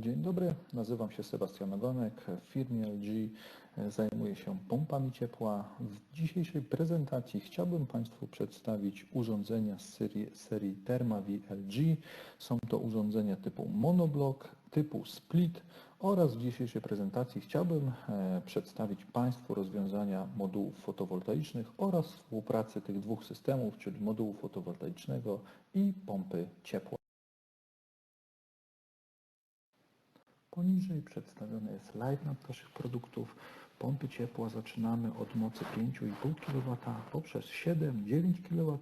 Dzień dobry, nazywam się Sebastian Ogonek. W firmie LG zajmuję się pompami ciepła. W dzisiejszej prezentacji chciałbym Państwu przedstawić urządzenia z serii, serii Thermavi LG. Są to urządzenia typu monoblock, typu split oraz w dzisiejszej prezentacji chciałbym e, przedstawić Państwu rozwiązania modułów fotowoltaicznych oraz współpracy tych dwóch systemów, czyli modułu fotowoltaicznego i pompy ciepła. Poniżej przedstawiony jest line-up naszych produktów. Pompy ciepła zaczynamy od mocy 5,5 kW poprzez 7-9 kW.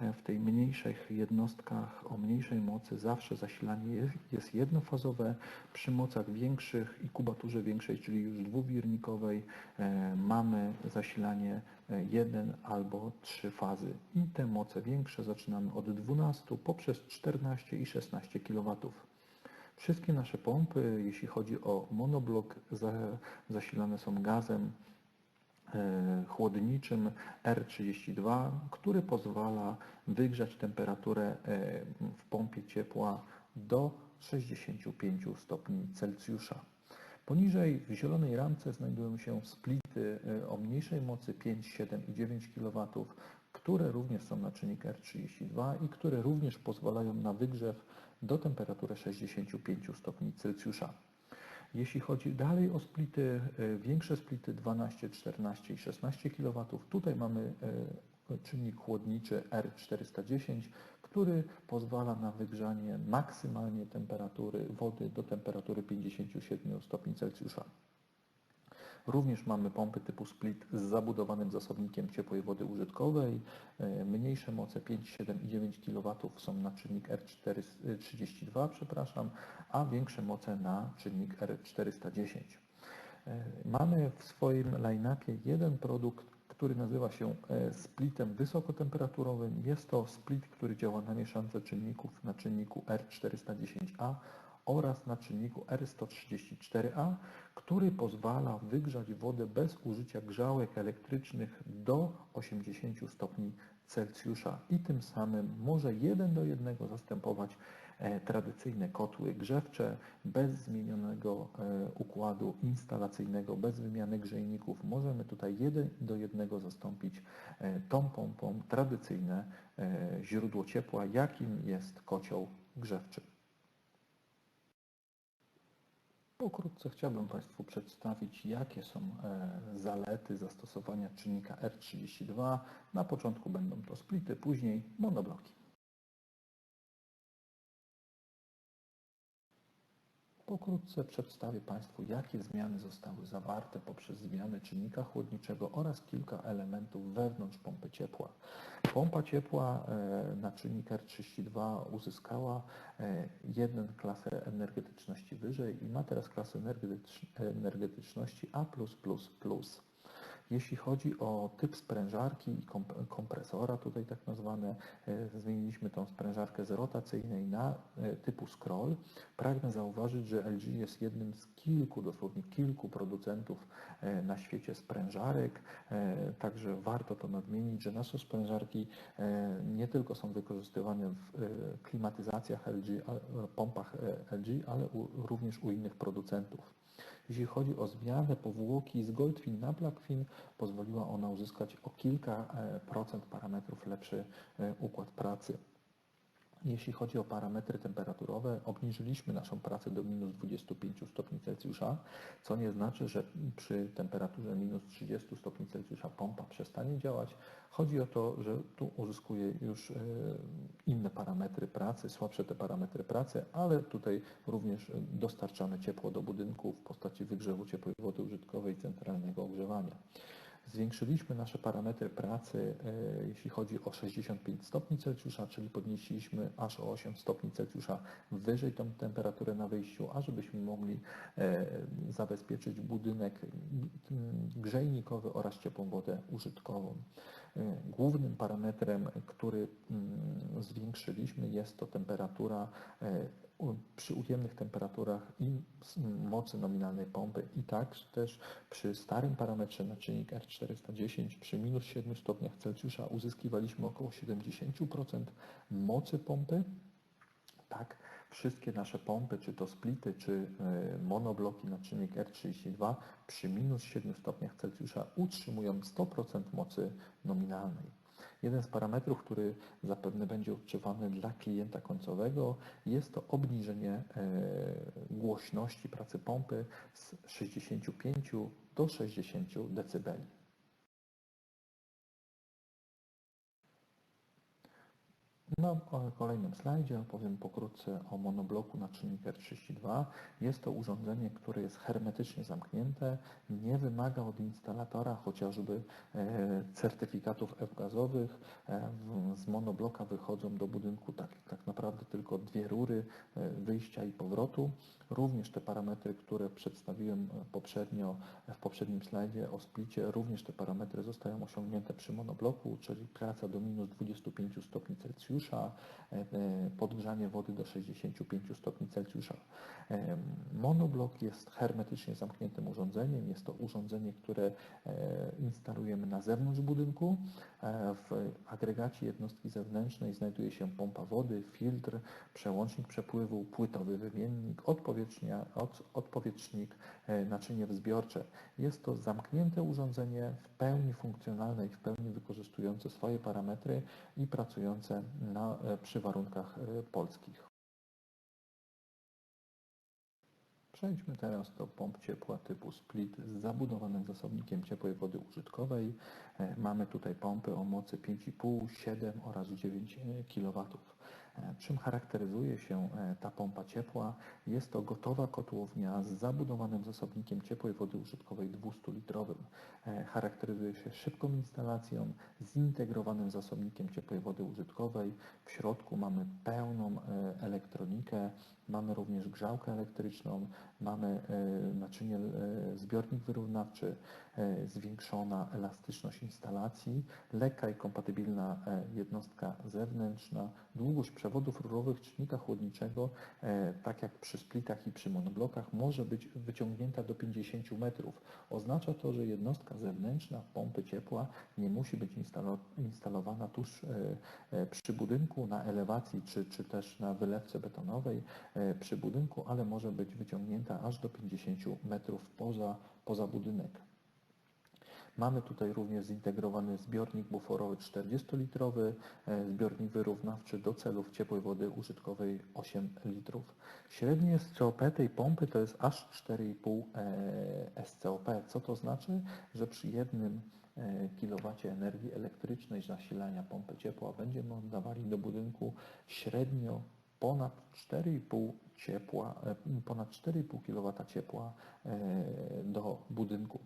E, W tej mniejszych jednostkach o mniejszej mocy zawsze zasilanie jest, jednofazowe. Przy mocach większych i kubaturze większej, czyli już dwuwirnikowej, e, mamy zasilanie e, jeden albo trzy fazy. I te moce większe zaczynamy od 12 poprzez 14 i 16 kW. Wszystkie nasze pompy, jeśli chodzi o monoblok, za, zasilane są gazem e, chłodniczym R32, który pozwala wygrzać temperaturę e, w pompie ciepła do 65 stopni Celsjusza. Poniżej w zielonej ramce znajdują się splity e, o mniejszej mocy 5, 7 i 9 kW, które również są na czynnik R32 i które również pozwalają na wygrzew do temperatury 65 stopni Celsjusza. Jeśli chodzi dalej o splity, e, większe splity 12, 14 i 16 kW, tutaj mamy e, czynnik chłodniczy R410, który pozwala na wygrzanie maksymalnie temperatury wody do temperatury 57 stopni Celsjusza. Również mamy pompy typu split z zabudowanym zasobnikiem ciepłej wody użytkowej. E, Mniejsze moce 5, 7 i 9 kW są na czynnik R32, przepraszam, a większe moce na czynnik R410. E, Mamy w swoim line-upie jeden produkt, który nazywa się e, splitem wysokotemperaturowym. Jest to split, który działa na mieszance czynników na czynniku R410A oraz na czynniku R134A, który pozwala wygrzać wodę bez użycia grzałek elektrycznych do 80 stopni Celsjusza i tym samym może jeden do jednego zastępować e, tradycyjne kotły grzewcze bez zmienionego e, układu instalacyjnego, bez wymiany grzejników. Możemy tutaj jeden do jednego zastąpić e, tą pompą tradycyjne źródło ciepła, jakim jest kocioł grzewczy. Pokrótce chciałbym Państwu przedstawić, jakie są e, zalety zastosowania czynnika R32. Na początku będą to splity, później monobloki. Pokrótce przedstawię Państwu, jakie zmiany zostały zawarte poprzez zmiany czynnika chłodniczego oraz kilka elementów wewnątrz pompy ciepła. Pompa ciepła e, na czynnik R32 uzyskała e, jeden klasę energetyczności wyżej i ma teraz klasę energetyczności A+++. Jeśli chodzi o typ sprężarki i kompresora, tutaj tak nazwane, e, zmieniliśmy tą sprężarkę z rotacyjnej na e, typu scroll. Pragnę zauważyć, że LG jest jednym z kilku, dosłownie kilku producentów e, na świecie sprężarek, także warto to nadmienić, że nasze sprężarki nie tylko są wykorzystywane w klimatyzacjach LG, pompach LG, ale również u innych producentów. Jeśli chodzi o zmianę powłoki z Goldfin na Blackfin, pozwoliła ona uzyskać o kilka e, procent parametrów lepszy e, układ pracy. Jeśli chodzi o parametry temperaturowe, obniżyliśmy naszą pracę do minus 25 stopni Celsjusza, co nie znaczy, że przy temperaturze minus 30 stopni Celsjusza pompa przestanie działać. Chodzi o to, że tu uzyskuje już e, inne parametry pracy, słabsze te parametry pracy, ale tutaj również dostarczamy ciepło do budynku w postaci wygrzewu ciepłej wody użytkowej i centralnego ogrzewania. Zwiększyliśmy nasze parametry pracy, e, jeśli chodzi o 65 stopni Celsjusza, czyli podnieśliśmy aż o 8 stopni Celsjusza wyżej tą temperaturę na wyjściu, ażebyśmy mogli e, zabezpieczyć budynek grzejnikowy oraz ciepłą wodę użytkową. E, głównym parametrem, który zwiększyliśmy jest to temperatura przy ujemnych temperaturach i mocy nominalnej pompy i tak też przy starym parametrze na czynnik R410 przy minus 7 stopniach Celsjusza uzyskiwaliśmy około 70% mocy pompy. Tak, Wszystkie nasze pompy, czy to splity, czy e, monobloki na czynnik R32 przy minus 7 stopniach Celsjusza utrzymują 100% mocy nominalnej. Jeden z parametrów, który zapewne będzie odczuwany dla klienta końcowego, jest to obniżenie e, głośności pracy pompy z 65 do 60 dB. Na kolejnym slajdzie opowiem pokrótce o monobloku na czynnik R32. Jest to urządzenie, które jest hermetycznie zamknięte, nie wymaga od instalatora chociażby e, certyfikatów F-gazowych. E, z monobloka wychodzą do budynku tak, tak naprawdę tylko dwie rury e, wyjścia i powrotu. Również te parametry, które przedstawiłem poprzednio w poprzednim slajdzie o splicie, również te parametry zostają osiągnięte przy monobloku, czyli praca do minus 25 stopni Celsjusza, e, e, podgrzanie wody do 65 stopni Celsjusza. E, monoblok jest hermetycznie zamkniętym urządzeniem. Jest to urządzenie, które instalujemy na zewnątrz budynku. W agregacie jednostki zewnętrznej znajduje się pompa wody, filtr, przełącznik przepływu, płytowy wymiennik, odpowietrznik, naczynie wzbiorcze. Jest to zamknięte urządzenie w pełni funkcjonalne i w pełni wykorzystujące swoje parametry i pracujące na, przy warunkach polskich. Przejdźmy teraz do pomp ciepła typu split z zabudowanym zasobnikiem ciepłej wody użytkowej. E, mamy tutaj pompy o mocy 5,5, 7 oraz 9 kW. E, czym charakteryzuje się e, ta pompa ciepła? Jest to gotowa kotłownia z zabudowanym zasobnikiem ciepłej wody użytkowej 200-litrowym. Charakteryzuje się szybką instalacją, zintegrowanym zasobnikiem ciepłej wody użytkowej. W środku mamy pełną elektronikę, mamy również grzałkę elektryczną, mamy naczynie zbiornik wyrównawczy, zwiększona elastyczność instalacji, lekka i kompatybilna jednostka zewnętrzna, długość przewodów rurowych czynnika chłodniczego, e, tak jak przy splitach i przy monoblokach, może być wyciągnięta do 50 metrów. Oznacza to, że jednostka zewnętrzna pompy ciepła nie musi być instalowana tuż e, e, przy budynku na elewacji czy, czy też na wylewce betonowej przy budynku, ale może być wyciągnięta aż do 50 metrów poza, poza budynek. Mamy tutaj również zintegrowany zbiornik buforowy 40-litrowy, e, zbiornik wyrównawczy do celów ciepłej wody użytkowej 8 litrów. Średnie SCOP tej pompy to jest aż 4,5 e, SCOP. Co to znaczy? Że przy jednym e, kilowacie energii elektrycznej zasilania pompy ciepła będziemy oddawali do budynku średnio ponad 4,5 ciepła, ponad 4,5 kW ciepła do budynku.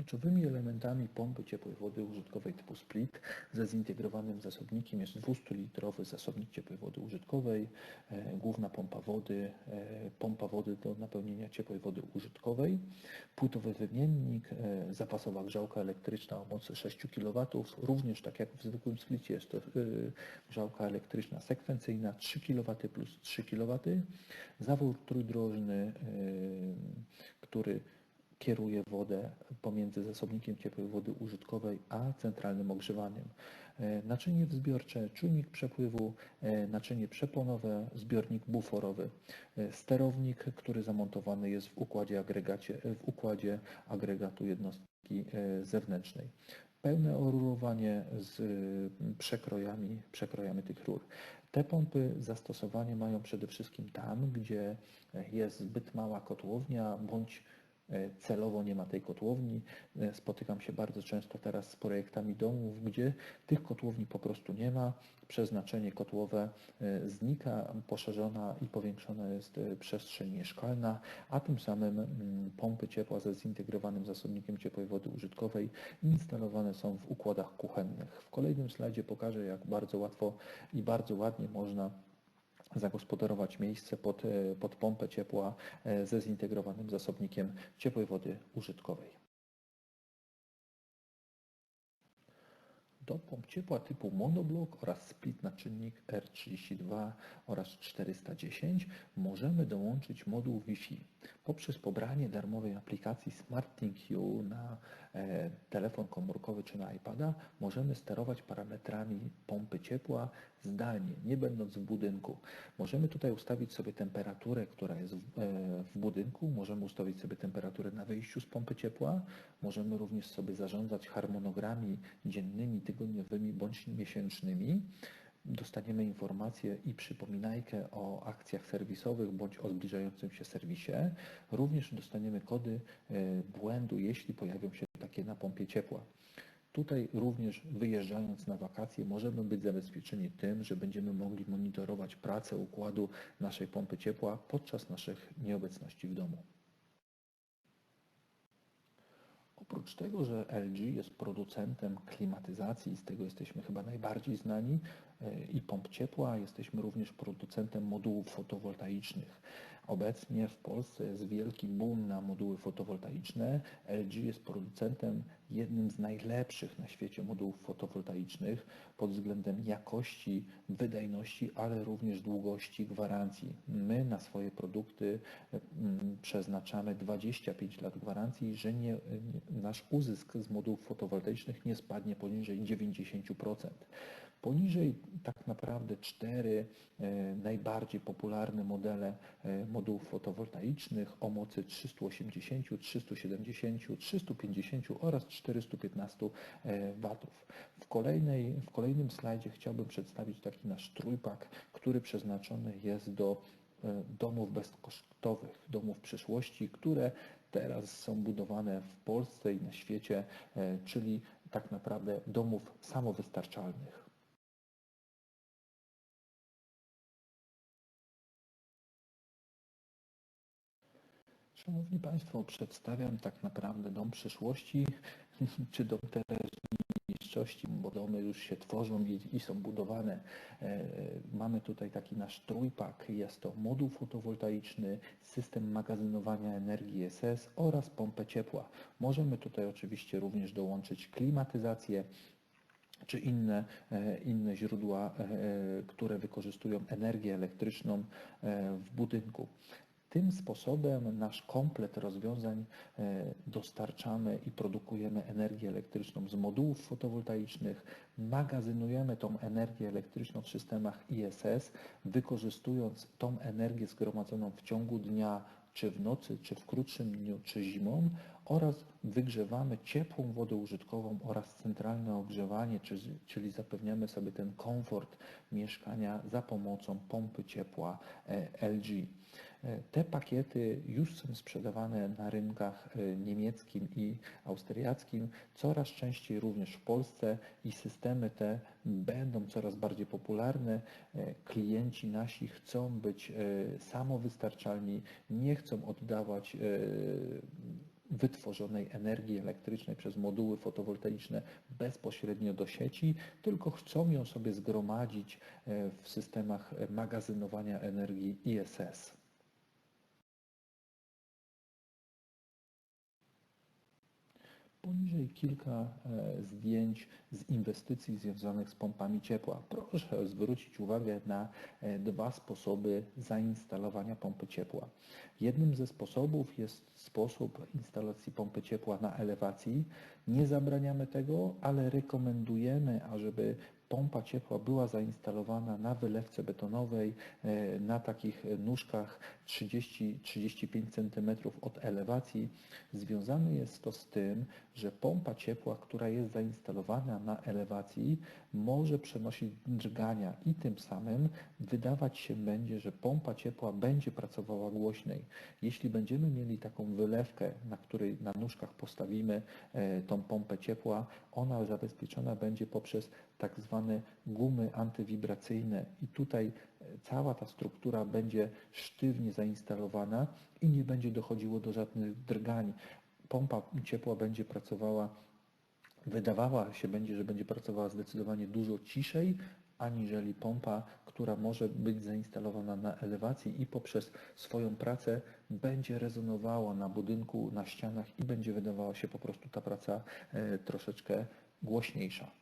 Kluczowymi elementami pompy ciepłej wody użytkowej typu split ze zintegrowanym zasobnikiem jest 200-litrowy zasobnik ciepłej wody użytkowej, e, główna pompa wody, e, pompa wody do napełnienia ciepłej wody użytkowej, płytowy wymiennik, e, zapasowa grzałka elektryczna o mocy 6 kW, również tak jak w zwykłym splicie jest to grzałka elektryczna sekwencyjna 3 kW plus 3 kW, zawór trójdrożny, który kieruje wodę pomiędzy zasobnikiem ciepłej wody użytkowej a centralnym ogrzewaniem. E, naczynie wzbiorcze, czujnik przepływu, e, naczynie przeponowe, zbiornik buforowy, e, sterownik, który zamontowany jest w układzie, agregacie, w układzie agregatu jednostki zewnętrznej. Pełne orurowanie z przekrojami, przekrojami tych rur. Te pompy zastosowanie mają przede wszystkim tam, gdzie jest zbyt mała kotłownia bądź celowo nie ma tej kotłowni. E, spotykam się bardzo często teraz z projektami domów, gdzie tych kotłowni po prostu nie ma. Przeznaczenie kotłowe e, znika, poszerzona i powiększona jest przestrzeń mieszkalna, a tym samym mm, pompy ciepła ze zintegrowanym zasobnikiem ciepłej wody użytkowej instalowane są w układach kuchennych. W kolejnym slajdzie pokażę, jak bardzo łatwo i bardzo ładnie można zagospodarować miejsce pod, e, pod pompę ciepła e, ze zintegrowanym zasobnikiem ciepłej wody użytkowej. do pomp ciepła typu monoblok oraz split na czynnik R32 oraz 410 możemy dołączyć moduł Wi-Fi. Poprzez pobranie darmowej aplikacji SmartThinkU na e, telefon komórkowy czy na iPada możemy sterować parametrami pompy ciepła zdalnie, nie będąc w budynku. Możemy tutaj ustawić sobie temperaturę, która jest w, e, w budynku, możemy ustawić sobie temperaturę na wyjściu z pompy ciepła, możemy również sobie zarządzać harmonogramami dziennymi, tygodniowymi bądź miesięcznymi dostaniemy informację i przypominajkę o akcjach serwisowych bądź o zbliżającym się serwisie. Również dostaniemy kody e, błędu, jeśli pojawią się takie na pompie ciepła. Tutaj również wyjeżdżając na wakacje możemy być zabezpieczeni tym, że będziemy mogli monitorować pracę układu naszej pompy ciepła podczas naszych nieobecności w domu. Oprócz tego, że LG jest producentem klimatyzacji, z tego jesteśmy chyba najbardziej znani, e, i pomp ciepła, jesteśmy również producentem modułów fotowoltaicznych. Obecnie w Polsce jest wielki boom na moduły fotowoltaiczne. LG jest producentem jednym z najlepszych na świecie modułów fotowoltaicznych pod względem jakości, wydajności, ale również długości gwarancji. My na swoje produkty mm, przeznaczamy 25 lat gwarancji, że nie, nasz uzysk z modułów fotowoltaicznych nie spadnie poniżej 90%. Poniżej tak naprawdę cztery e, najbardziej popularne modele e, modułów fotowoltaicznych o mocy 380, 370, 350 oraz 415 e, W. W, kolejnej, w kolejnym slajdzie chciałbym przedstawić taki nasz trójpak, który przeznaczony jest do domów bezkosztowych, domów przyszłości, które teraz są budowane w Polsce i na świecie, czyli tak naprawdę domów samowystarczalnych. Szanowni Państwo, przedstawiam tak naprawdę dom przyszłości, czy dom teraźniejszości, bo domy już się tworzą i, są budowane. E, mamy tutaj taki nasz trójpak, jest to moduł fotowoltaiczny, system magazynowania energii SS oraz pompę ciepła. Możemy tutaj oczywiście również dołączyć klimatyzację, czy inne, e, inne źródła, e, które wykorzystują energię elektryczną w budynku. Tym sposobem nasz komplet rozwiązań e, dostarczamy i produkujemy energię elektryczną z modułów fotowoltaicznych, magazynujemy tą energię elektryczną w systemach ISS, wykorzystując tą energię zgromadzoną w ciągu dnia, czy w nocy, czy w krótszym dniu, czy zimą oraz wygrzewamy ciepłą wodę użytkową oraz centralne ogrzewanie, czyli zapewniamy sobie ten komfort mieszkania za pomocą pompy ciepła e, LG. Te pakiety już są sprzedawane na rynkach e, niemieckim i austriackim, coraz częściej również w Polsce i systemy te będą coraz bardziej popularne. E, klienci nasi chcą być e, samowystarczalni, nie chcą oddawać wytworzonej energii elektrycznej przez moduły fotowoltaiczne bezpośrednio do sieci, tylko chcą ją sobie zgromadzić w systemach magazynowania energii ISS. Poniżej kilka e, zdjęć z inwestycji związanych z pompami ciepła. Proszę zwrócić uwagę na e, dwa sposoby zainstalowania pompy ciepła. Jednym ze sposobów jest sposób instalacji pompy ciepła na elewacji. Nie zabraniamy tego, ale rekomendujemy, ażeby pompa ciepła była zainstalowana na wylewce betonowej, e, na takich nóżkach 30-35 cm od elewacji. Związane jest to z tym, że pompa ciepła, która jest zainstalowana na elewacji, może przenosić drgania i tym samym wydawać się będzie, że pompa ciepła będzie pracowała głośniej. Jeśli będziemy mieli taką wylewkę, na której na nóżkach postawimy e, tą pompę ciepła, ona zabezpieczona będzie poprzez tak zwane gumy antywibracyjne i tutaj e, cała ta struktura będzie sztywnie zainstalowana i nie będzie dochodziło do żadnych drgań. Pompa ciepła będzie pracowała, wydawała się będzie, że będzie pracowała zdecydowanie dużo ciszej, aniżeli pompa, która może być zainstalowana na elewacji i poprzez swoją pracę będzie rezonowała na budynku, na ścianach i będzie wydawała się po prostu ta praca e, troszeczkę głośniejsza.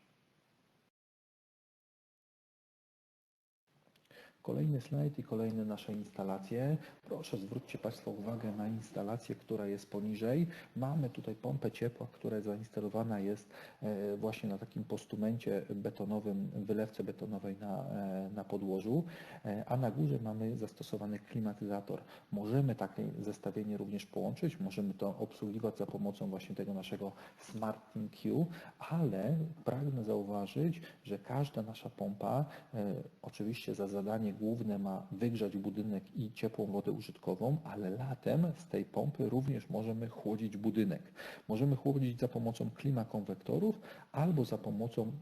Kolejny slajd i kolejne nasze instalacje. Proszę zwróćcie Państwo uwagę na instalację, która jest poniżej. Mamy tutaj pompę ciepła, która zainstalowana jest e, właśnie na takim postumencie betonowym, wylewce betonowej na, e, na podłożu, e, a na górze mamy zastosowany klimatyzator. Możemy takie zestawienie również połączyć, możemy to obsługiwać za pomocą właśnie tego naszego Smart Q, ale pragnę zauważyć, że każda nasza pompa oczywiście za zadanie główne ma wygrzać budynek i ciepłą wodę użytkową, ale latem z tej pompy również możemy chłodzić budynek. Możemy chłodzić za pomocą klimakonwektorów albo za pomocą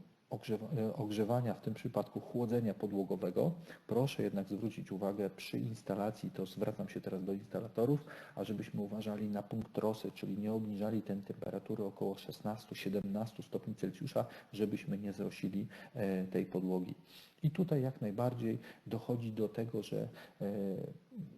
e, ogrzewania, w tym przypadku chłodzenia podłogowego. Proszę jednak zwrócić uwagę przy instalacji, to zwracam się teraz do instalatorów, ażebyśmy uważali na punkt rosy, czyli nie obniżali tej temperatury około 16-17 stopni Celsjusza, żebyśmy nie zrosili e, tej podłogi. I tutaj jak najbardziej dochodzi do tego, że e,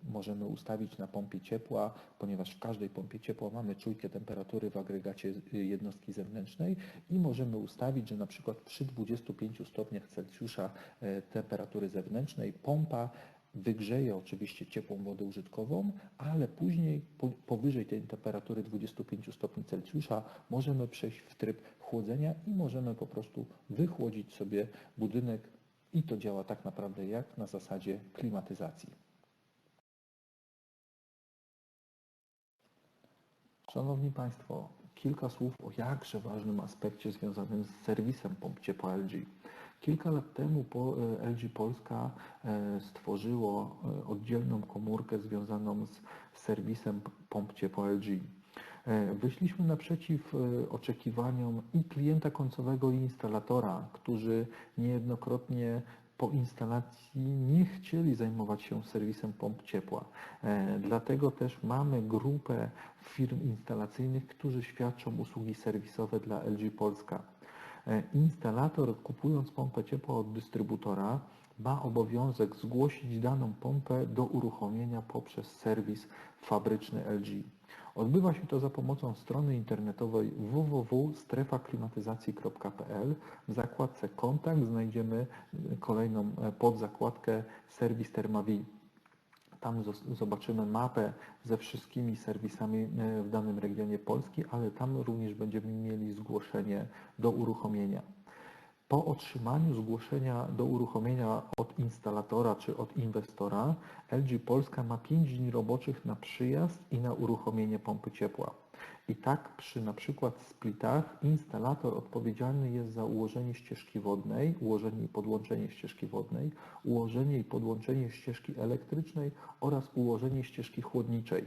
możemy ustawić na pompie ciepła, ponieważ w każdej pompie ciepła mamy czujkę temperatury w agregacie jednostki zewnętrznej i możemy ustawić, że na przykład przy 25 stopniach Celsjusza e, temperatury zewnętrznej pompa wygrzeje oczywiście ciepłą wodę użytkową, ale później po, powyżej tej temperatury 25 stopni Celsjusza możemy przejść w tryb chłodzenia i możemy po prostu wychłodzić sobie budynek i to działa tak naprawdę jak na zasadzie klimatyzacji. Szanowni Państwo, kilka słów o jakże ważnym aspekcie związanym z serwisem pomp ciepła LG. Kilka lat temu e, LG Polska e, stworzyło e, oddzielną komórkę związaną z serwisem pomp ciepła LG. E, Wyszliśmy naprzeciw e, oczekiwaniom i klienta końcowego i instalatora, którzy niejednokrotnie po instalacji nie chcieli zajmować się serwisem pomp ciepła. E, Dlatego też mamy grupę firm instalacyjnych, którzy świadczą usługi serwisowe dla LG Polska. Instalator kupując pompę ciepła od dystrybutora ma obowiązek zgłosić daną pompę do uruchomienia poprzez serwis fabryczny LG. Odbywa się to za pomocą strony internetowej www.strefaklimatyzacji.pl. W zakładce kontakt znajdziemy y, kolejną e, podzakładkę serwis Thermawi. Tam zobaczymy mapę ze wszystkimi serwisami e, w danym regionie Polski, ale tam również będziemy mieli zgłoszenie do uruchomienia. Po otrzymaniu zgłoszenia do uruchomienia od instalatora czy od inwestora, LG Polska ma 5 dni roboczych na przyjazd i na uruchomienie pompy ciepła. I tak przy na przykład splitach instalator odpowiedzialny jest za ułożenie ścieżki wodnej, ułożenie i podłączenie ścieżki wodnej, ułożenie i podłączenie ścieżki elektrycznej oraz ułożenie ścieżki chłodniczej.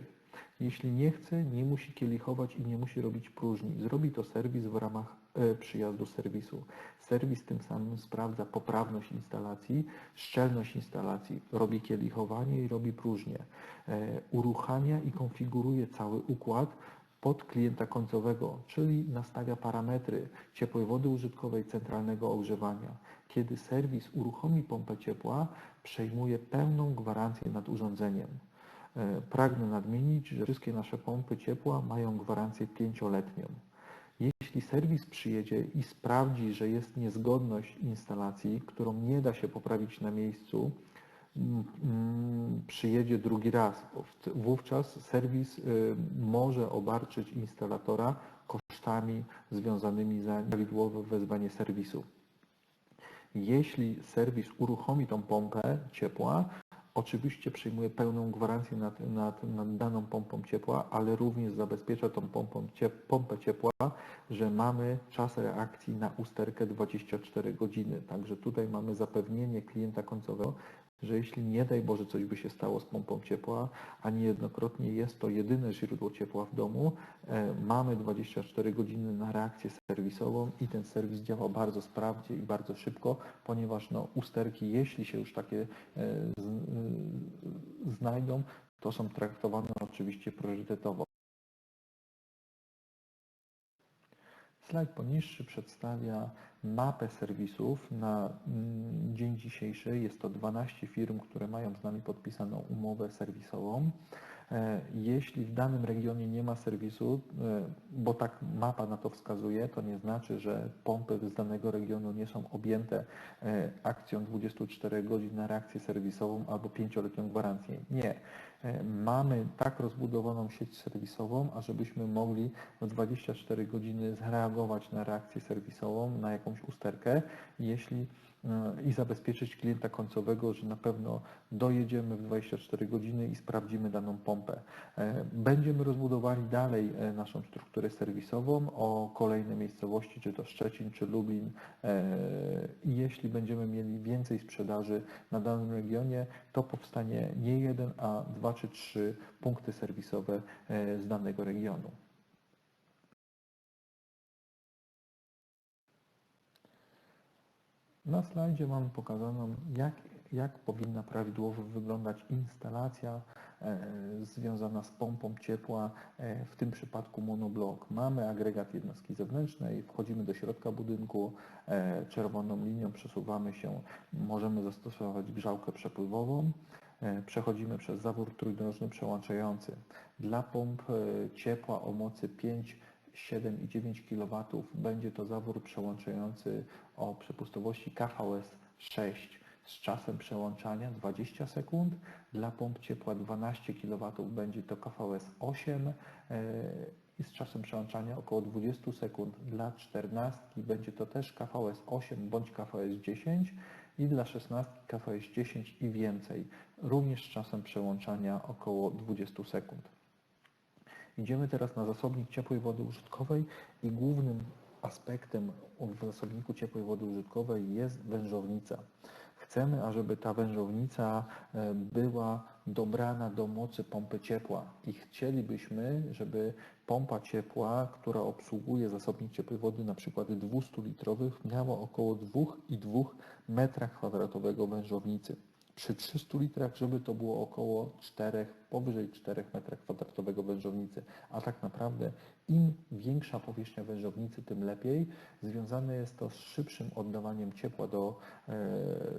Jeśli nie chce, nie musi kielichować i nie musi robić próżni. Zrobi to serwis w ramach przyjazdu serwisu. Serwis tym samym sprawdza poprawność instalacji, szczelność instalacji, robi kielichowanie i robi próżnię. E, Uruchamia i konfiguruje cały układ pod klienta końcowego, czyli nastawia parametry ciepłej wody użytkowej, centralnego ogrzewania. Kiedy serwis uruchomi pompę ciepła, przejmuje pełną gwarancję nad urządzeniem. E, Pragnę nadmienić, że wszystkie nasze pompy ciepła mają gwarancję pięcioletnią. Jeśli serwis przyjedzie i sprawdzi, że jest niezgodność instalacji, którą nie da się poprawić na miejscu, mm, mm, przyjedzie drugi raz. Wówczas serwis y, może obarczyć instalatora kosztami związanymi za nieprawidłowe wezwanie serwisu. Jeśli serwis uruchomi tą pompę ciepła, oczywiście przyjmuje pełną gwarancję nad, nad, nad daną pompą ciepła, ale również zabezpiecza tą pompą ciep, pompę ciepła, że mamy czas reakcji na usterkę 24 godziny. Także tutaj mamy zapewnienie klienta końcowego, że jeśli nie daj Boże coś by się stało z pompą ciepła, a niejednokrotnie jest to jedyne źródło ciepła w domu, e, mamy 24 godziny na reakcję serwisową i ten serwis działa bardzo sprawnie i bardzo szybko, ponieważ no, usterki, jeśli się już takie e, e, znajdą, to są traktowane oczywiście priorytetowo. Slajd poniższy przedstawia mapę serwisów na mm, dzień dzisiejszy. Jest to 12 firm, które mają z nami podpisaną umowę serwisową. E, Jeśli w danym regionie nie ma serwisu, e, bo tak mapa na to wskazuje, to nie znaczy, że pompy z danego regionu nie są objęte e, akcją 24 godzin na reakcję serwisową albo 5-letnią gwarancję. Nie. E, Mamy tak rozbudowaną sieć serwisową, ażebyśmy mogli w 24 godziny zareagować na reakcję serwisową, na jakąś usterkę, jeśli e, i zabezpieczyć klienta końcowego, że na pewno dojedziemy w 24 godziny i sprawdzimy daną pompę. E, Będziemy rozbudowali dalej naszą strukturę serwisową o kolejne miejscowości, czy to Szczecin, czy Lublin jeśli będziemy mieli więcej sprzedaży na danym regionie, to powstanie nie jeden, a dwa czy trzy punkty serwisowe e, z danego regionu. Na slajdzie mam pokazaną, jak, jak powinna prawidłowo wyglądać instalacja e, związana z pompą ciepła, e, w tym przypadku monoblok. Mamy agregat jednostki zewnętrznej, wchodzimy do środka budynku, czerwoną linią przesuwamy się, możemy zastosować grzałkę przepływową, przechodzimy przez zawór trójdrożny przełączający. Dla pomp e, ciepła o mocy 5 7 i 9 kW będzie to zawór przełączający o przepustowości KVS 6 z czasem przełączania 20 sekund. Dla pomp ciepła 12 kW będzie to KVS 8 e, i z czasem przełączania około 20 sekund. Dla 14 będzie to też KVS 8 bądź KVS 10 i dla 16 KVS 10 i więcej, również z czasem przełączania około 20 sekund. Idziemy teraz na zasobnik ciepłej wody użytkowej i głównym aspektem w zasobniku ciepłej wody użytkowej jest wężownica. Chcemy, ażeby ta wężownica e, była dobrana do mocy pompy ciepła. I chcielibyśmy, żeby pompa ciepła, która obsługuje zasobnik ciepłej wody na przykład 200-litrowych miała około 2,2 m2 wężownicy przy 300 litrach, żeby to było około 4, powyżej 4 m2 wężownicy. A tak naprawdę im większa powierzchnia wężownicy, tym lepiej. Związane jest to z szybszym oddawaniem ciepła do, e,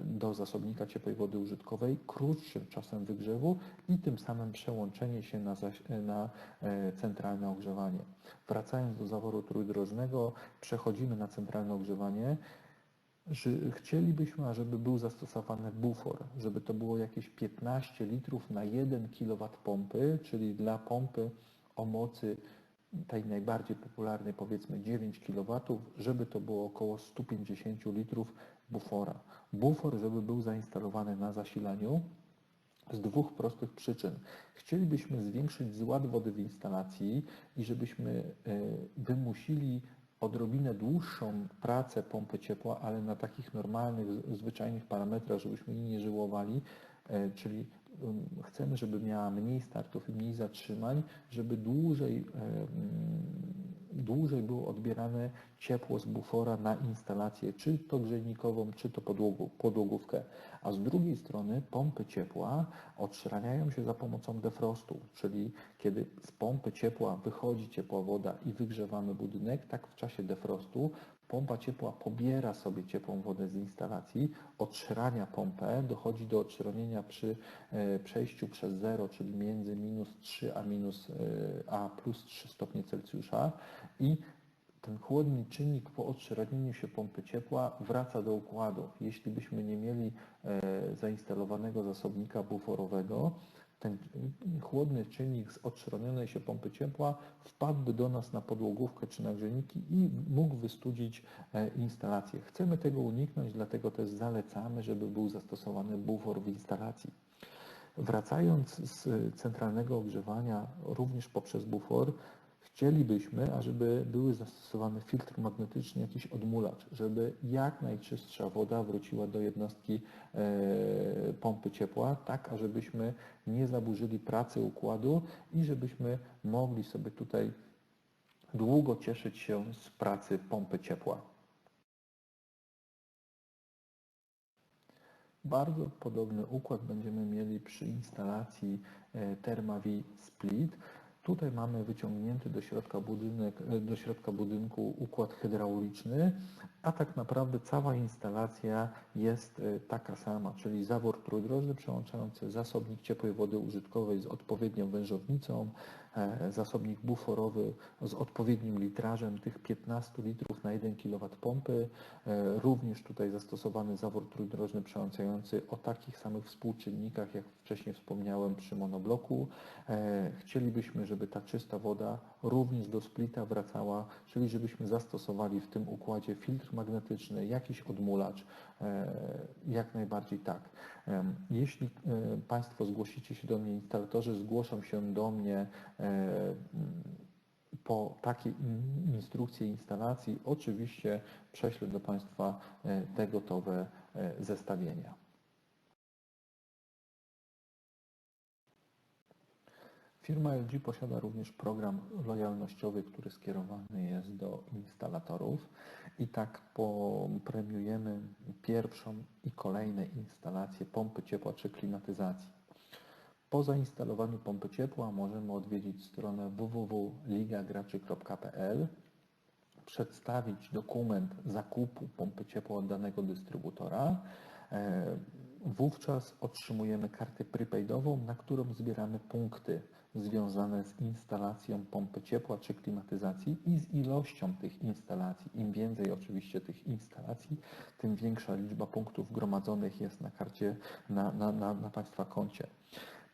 do zasobnika ciepłej wody użytkowej, krótszym czasem wygrzewu i tym samym przełączenie się na, zaś- na e, centralne ogrzewanie. Wracając do zaworu trójdrożnego, przechodzimy na centralne ogrzewanie że chcielibyśmy, ażeby był zastosowany bufor, żeby to było jakieś 15 litrów na 1 kW pompy, czyli dla pompy o mocy tej najbardziej popularnej powiedzmy 9 kW, żeby to było około 150 litrów bufora. Bufor, żeby był zainstalowany na zasilaniu, z dwóch prostych przyczyn. Chcielibyśmy zwiększyć zład wody w instalacji i żebyśmy e, wymusili odrobinę dłuższą pracę pompy ciepła, ale na takich normalnych, zwyczajnych parametrach, żebyśmy jej nie żyłowali, e, czyli um, chcemy, żeby miała mniej startów i mniej zatrzymań, żeby dłużej, e, mm, dłużej było odbierane ciepło z bufora na instalację, czy to grzejnikową, czy to podłogówkę. A z drugiej strony pompy ciepła odszraniają się za pomocą defrostu, czyli kiedy z pompy ciepła wychodzi ciepła woda i wygrzewamy budynek, tak w czasie defrostu pompa ciepła pobiera sobie ciepłą wodę z instalacji, odszrania pompę, dochodzi do odszronienia przy e, przejściu przez zero, czyli między minus 3 a minus e, a plus 3 stopnie Celsjusza i ten chłodny czynnik po odszranieniu się pompy ciepła wraca do układu. Jeśli byśmy nie mieli e, zainstalowanego zasobnika buforowego, ten chłodny czynnik z odszronionej się pompy ciepła wpadłby do nas na podłogówkę czy na grzejniki i mógł wystudzić e, instalację. Chcemy tego uniknąć, dlatego też zalecamy, żeby był zastosowany bufor w instalacji. Wracając z centralnego ogrzewania również poprzez bufor, chcielibyśmy, ażeby były zastosowane filtr magnetyczny, jakiś odmulacz, żeby jak najczystsza woda wróciła do jednostki e, pompy ciepła, tak ażebyśmy nie zaburzyli pracy układu i żebyśmy mogli sobie tutaj długo cieszyć się z pracy pompy ciepła. Bardzo podobny układ będziemy mieli przy instalacji e, Thermavi Split. Tutaj mamy wyciągnięty do środka, budynek, e, do środka budynku układ hydrauliczny, a tak naprawdę cała instalacja jest e, taka sama, czyli zawór trójdrożny przełączający, zasobnik ciepłej wody użytkowej z odpowiednią wężownicą, zasobnik buforowy z odpowiednim litrażem tych 15 litrów na 1 kW pompy, e, również tutaj zastosowany zawór trójdrożny przełączający o takich samych współczynnikach, jak wcześniej wspomniałem przy monobloku. E, Chcielibyśmy, żeby ta czysta woda również do splita wracała, czyli żebyśmy zastosowali w tym układzie filtr magnetyczny, jakiś odmulacz, e, jak najbardziej tak. Jeśli e, Państwo zgłosicie się do mnie, instalatorzy zgłoszą się do mnie e, po takiej in- instrukcji instalacji, oczywiście prześlę do Państwa e, te gotowe e, zestawienia. Firma LG posiada również program lojalnościowy, który skierowany jest do instalatorów i tak premiujemy pierwszą i kolejne instalacje pompy ciepła czy klimatyzacji. Po zainstalowaniu pompy ciepła możemy odwiedzić stronę www.ligagraczy.pl, przedstawić dokument zakupu pompy ciepła od danego dystrybutora. E, Wówczas otrzymujemy kartę prepaidową, na którą zbieramy punkty związane z instalacją pompy ciepła czy klimatyzacji i z ilością tych instalacji. Im więcej oczywiście tych instalacji, tym większa liczba punktów gromadzonych jest na karcie, na, na, na, na Państwa koncie.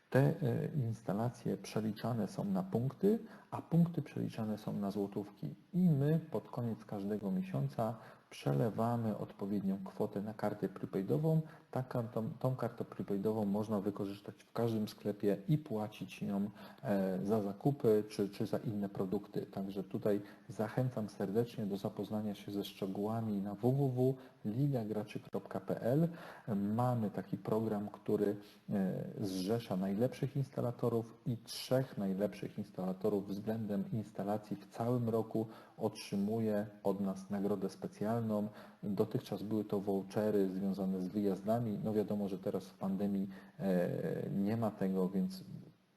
Te e, instalacje przeliczane są na punkty, a punkty przeliczane są na złotówki. I my pod koniec każdego miesiąca przelewamy odpowiednią kwotę na kartę prepaidową. Kartą, tą kartę prepaidową można wykorzystać w każdym sklepie i płacić ją e, za zakupy czy, czy za inne produkty. Także tutaj zachęcam serdecznie do zapoznania się ze szczegółami na www.ligagraczy.pl. Mamy taki program, który e, zrzesza najlepszych instalatorów i trzech najlepszych instalatorów względem instalacji w całym roku otrzymuje od nas nagrodę specjalną. Dotychczas były to vouchery związane z wyjazdami. No wiadomo, że teraz w pandemii e, nie ma tego, więc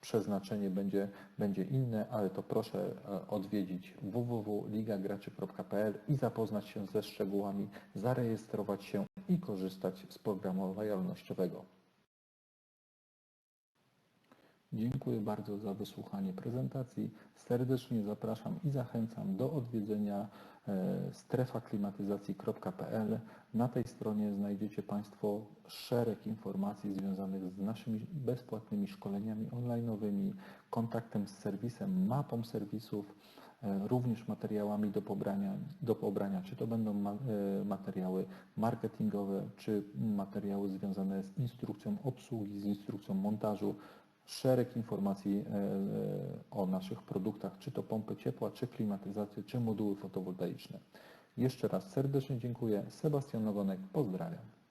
przeznaczenie będzie, będzie inne, ale to proszę e, odwiedzić www.ligagraczy.pl i zapoznać się ze szczegółami, zarejestrować się i korzystać z programu lojalnościowego. Dziękuję bardzo za wysłuchanie prezentacji. Serdecznie zapraszam i zachęcam do odwiedzenia e, strefaklimatyzacji.pl. Na tej stronie znajdziecie Państwo szereg informacji związanych z naszymi bezpłatnymi szkoleniami online'owymi, kontaktem z serwisem, mapą serwisów, e, również materiałami do pobrania, do pobrania czy to będą e, materiały marketingowe, czy materiały związane z instrukcją obsługi, z instrukcją montażu, szereg informacji e, o naszych produktach, czy to pompy ciepła, czy klimatyzację, czy moduły fotowoltaiczne. Jeszcze raz serdecznie dziękuję. Sebastian Nowonek, pozdrawiam.